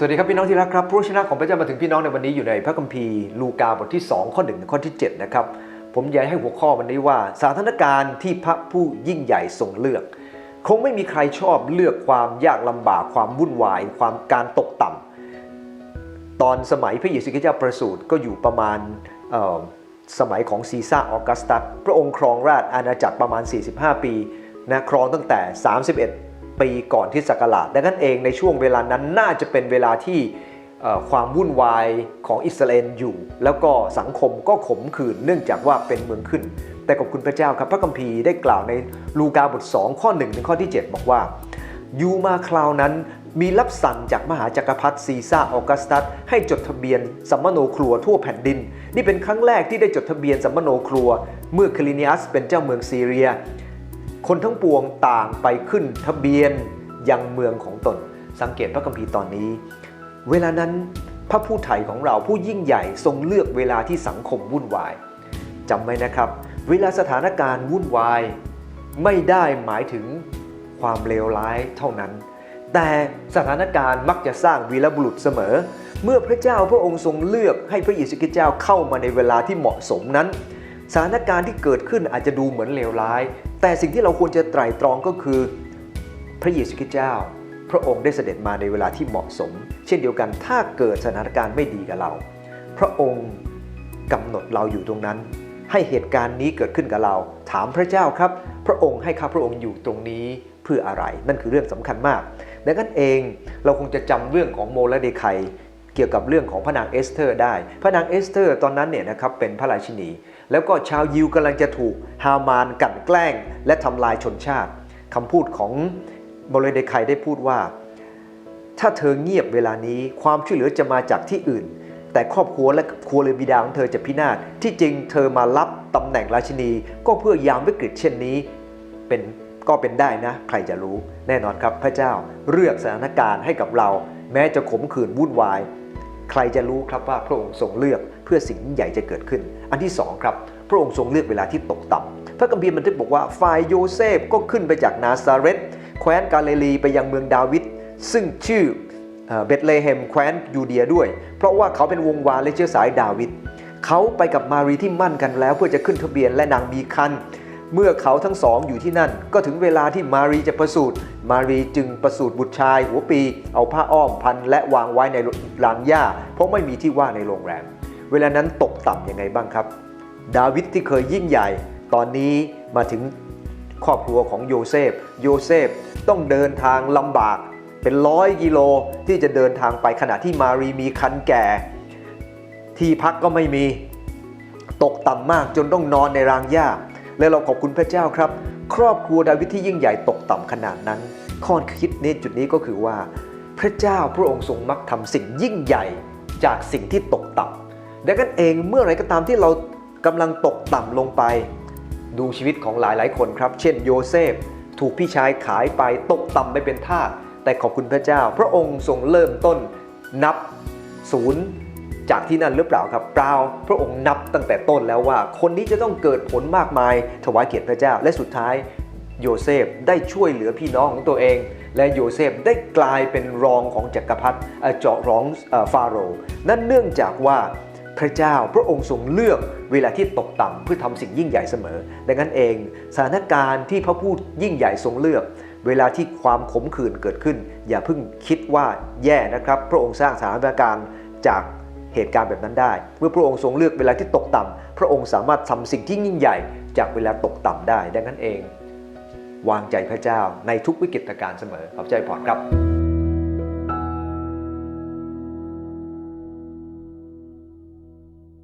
สวัสดีครับพี่น้องที่รักครับพระชนะของพระเจ้ามาถึงพี่น้องในวันนี้อยู่ในพระคัมภีร์ลูกาบทที่ 2 ข้อ1ถึงข้อที่7นะครับผมอยากให้หัวข้อวันนี้ว่า สถานการณ์ที่พระผู้ยิ่งใหญ่ทรงเลือก คงไม่มีใครชอบเลือกความยากลำบากความวุ่นวาย ความการตกต่ำตอนสมัยพระเยซูคริสต์เจ้าประสูติก็อยู่ประมาณสมัยของซีซ่าออกัสตัสพระองค์ครองราชอาณาจักรประมาณ 45 ปีนะครองตั้งแต่ 31 ปีก่อนที่ศักราชดังนั้นเองในช่วงเวลานั้นน่าจะเป็นเวลาที่ความวุ่นวายของอิสราเอลอยู่ แล้วก็สังคมก็ขมขื่นเนื่องจากว่าเป็นเมืองขึ้น แต่ขอบคุณพระเจ้าครับ พระคัมภีร์ได้กล่าวในลูกาบท 2 ข้อ1ถึงข้อที่ 7 บอกว่า ยูมาคราวนั้นมีรับสั่งจากมหาจักรพรรดิซีซ่าออกัสตัส ให้จดทะเบียนสัมมโนครัวทั่วแผ่นดิน นี่เป็นครั้งแรกที่ได้จดทะเบียนสัมมโนครัว เมื่อคลิเนียสเป็นเจ้าเมืองซีเรีย คนทั้งปวงต่างไปขึ้นทะเบียนยังเมืองของตน สังเกตพระคัมภีร์ตอนนี้ เวลานั้นพระผู้ไถ่ของเราผู้ยิ่งใหญ่ทรงเลือกเวลาที่สังคมวุ่นวายจำไว้นะครับ เวลาสถานการณ์วุ่นวาย ไม่ได้หมายถึงความเลวร้ายเท่านั้น แต่สถานการณ์มักจะสร้างวีรบุรุษเสมอ เมื่อพระเจ้าพระองค์ทรงเลือกให้พระเยซูคริสต์เจ้าเข้ามาในเวลาที่เหมาะสมนั้น สถานการณ์ที่เกิดขึ้นอาจจะดูเหมือนเลวร้าย แต่สิ่งที่เราควรจะไตร่ตรองก็คือ พระเยซูคริสต์เจ้า พระองค์ได้เสด็จมาในเวลาที่เหมาะสม เช่นเดียวกันถ้าเกิดสถานการณ์ไม่ดีกับเรา พระองค์กำหนดเราอยู่ตรงนั้น ให้เหตุการณ์นี้เกิดขึ้นกับเรา ถามพระเจ้าครับ พระองค์ให้ข้าพระองค์อยู่ตรงนี้เพื่ออะไร นั่นคือเรื่องสำคัญมากดังนั้นเองเราคงจะจำเรื่องของโมและเดไคเกี่ยวกับเรื่องของพระนางเอสเธอร์ได้ พระนางเอสเธอร์ตอนนั้นเนี่ยนะครับเป็นพระราชินี แล้วก็ชาวยิวกำลังจะถูกฮามานกั่นแกล้ง และทำลายชนชาติคำพูดของโมเลเดไคได้พูดว่า ถ้าเธอเงียบเวลานี้ความช่วยเหลือจะมาจากที่อื่น แต่ครอบครัวและครัวเรือนบิดาของเธอจะพินาศที่จริงเธอมารับตำแหน่งราชินี ก็เพื่อยามวิกฤตเช่นนี้เป็นก็เป็นได้นะ ใครจะรู้แน่นอนครับพระเจ้าเลือกสถานการณ์ให้กับเรา แม้จะขมขื่นวุ่นวาย ใครจะรู้ครับว่าพระองค์ทรงเลือก พื่อสิ่งใหญ่จะเกิดขึ้น อันที่สองครับพระองค์ทรงเลือกเวลาที่ตกต่ำพระคัมภีร์บันทึกบอกว่าฝ่ายโยเซฟก็ขึ้นไปจากนาซาเรตแคว้นกาลิลีไปยังเมืองดาวิดซึ่งชื่อเบธเลเฮมแคว้นยูเดียด้วย เพราะว่าเขาเป็นวงวานและเชื้อสายดาวิดเขาไปกับมารีที่มั่นกันแล้ว เพื่อจะขึ้นทะเบียนและนางมีคันเมื่อเขาทั้งสองอยู่ที่นั่น ก็ถึงเวลาที่มารีจะประสูติมารีจึงประสูติบุตรชายหัวปี เอาผ้าอ้อมพันและวางไว้ในรางหญ้าเพราะไม่มีที่ว่างในโรงแรม เวลานั้นตกต่ำยังไงบ้างครับ ดาวิดที่เคยยิ่งใหญ่ ตอนนี้มาถึงครอบครัวของโยเซฟ โยเซฟต้องเดินทางลำบากเป็นร้อยกิโลที่จะเดินทางไปขณะที่มารีมีคันแก่ ที่พักก็ไม่มีตกต่ำมากจนต้องนอนในรางหญ้า และเราขอบคุณพระเจ้าครับ ครอบครัวดาวิดที่ยิ่งใหญ่ตกต่ำขนาดนั้น ข้อคิดในจุดนี้ก็คือว่า พระเจ้าพระองค์ทรงมักทำสิ่งยิ่งใหญ่จากสิ่งที่ตกต่ำ ดังนั้นเองเมื่อไรก็ตามที่เรากำลังตกต่ำลงไป ดูชีวิตของหลายหลายๆคนครับ เช่นโยเซฟ ถูกพี่ชายขายไปตกต่ำไปเป็นทาสแต่ขอบคุณพระเจ้า พระองค์ทรงเริ่มต้นนับศูนย์จากที่นั่นหรือเปล่าครับเปล่าพระองค์นับตั้งแต่ต้นแล้วว่า คนนี้จะต้องเกิดผลมากมาย ถวายเกียรติพระเจ้า และสุดท้ายโยเซฟได้ช่วยเหลือพี่น้องของตัวเอง และโยเซฟได้กลายเป็นรองของจักรพรรดิเอ่อเจาะร้องอฟาโรห์นั่นเนื่องจากว่า พระเจ้าพระองค์ทรงเลือกเวลาที่ตกต่ำเพื่อทำสิ่งยิ่งใหญ่เสมอ ดังนั้นเอง สถานการณ์ที่พระผู้ยิ่งใหญ่ทรงเลือก เวลาที่ความขมขื่นเกิดขึ้น อย่าเพิ่งคิดว่าแย่นะครับ พระองค์สร้างสถานการณ์จากเหตุการณ์แบบนั้นได้ เมื่อพระองค์ทรงเลือกเวลาที่ตกต่ำพระองค์สามารถทำสิ่งที่ยิ่งใหญ่ จากเวลาตกต่ำได้ ดังนั้นเอง วางใจพระเจ้าในทุกวิกฤตการณ์เสมอขอบใจพรครับ